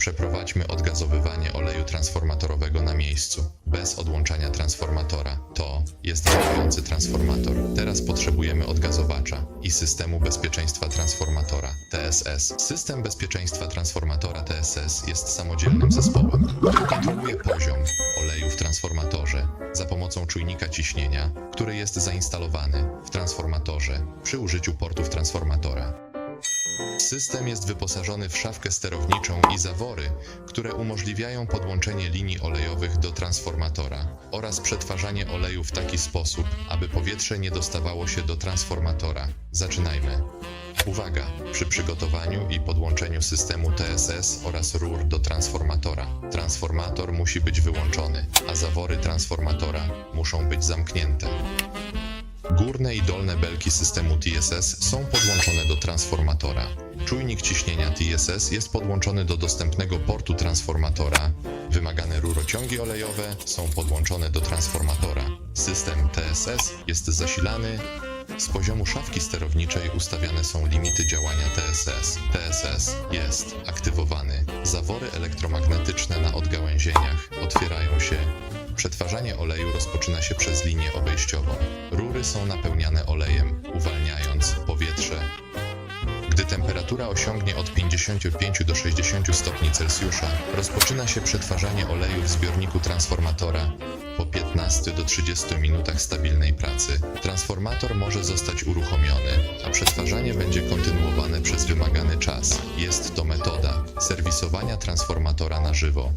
Przeprowadźmy odgazowywanie oleju transformatorowego na miejscu, bez odłączania transformatora. To jest działający transformator. Teraz potrzebujemy odgazowacza i systemu bezpieczeństwa transformatora TSS. System bezpieczeństwa transformatora TSS jest samodzielnym zespołem, który kontroluje poziom oleju w transformatorze za pomocą czujnika ciśnienia, który jest zainstalowany w transformatorze przy użyciu portów transformatora. System jest wyposażony w szafkę sterowniczą i zawory, które umożliwiają podłączenie linii olejowych do transformatora oraz przetwarzanie oleju w taki sposób, aby powietrze nie dostawało się do transformatora. Zaczynajmy. Uwaga! Przy przygotowaniu i podłączeniu systemu TSS oraz rur do transformatora, transformator musi być wyłączony, a zawory transformatora muszą być zamknięte. Górne i dolne belki systemu TSS są podłączone do transformatora. Czujnik ciśnienia TSS jest podłączony do dostępnego portu transformatora. Wymagane rurociągi olejowe są podłączone do transformatora. System TSS jest zasilany. Z poziomu szafki sterowniczej ustawiane są limity działania TSS. TSS jest aktywowany. Zawory elektromagnetyczne na odgałęzieniach otwierają się Przetwarzanie oleju rozpoczyna się przez linię obejściową. Rury są napełniane olejem, uwalniając powietrze. Gdy temperatura osiągnie od 55 do 60 stopni Celsjusza, rozpoczyna się przetwarzanie oleju w zbiorniku transformatora. Po 15 do 30 minutach stabilnej pracy, transformator może zostać uruchomiony, a przetwarzanie będzie kontynuowane przez wymagany czas. Jest to metoda serwisowania transformatora na żywo.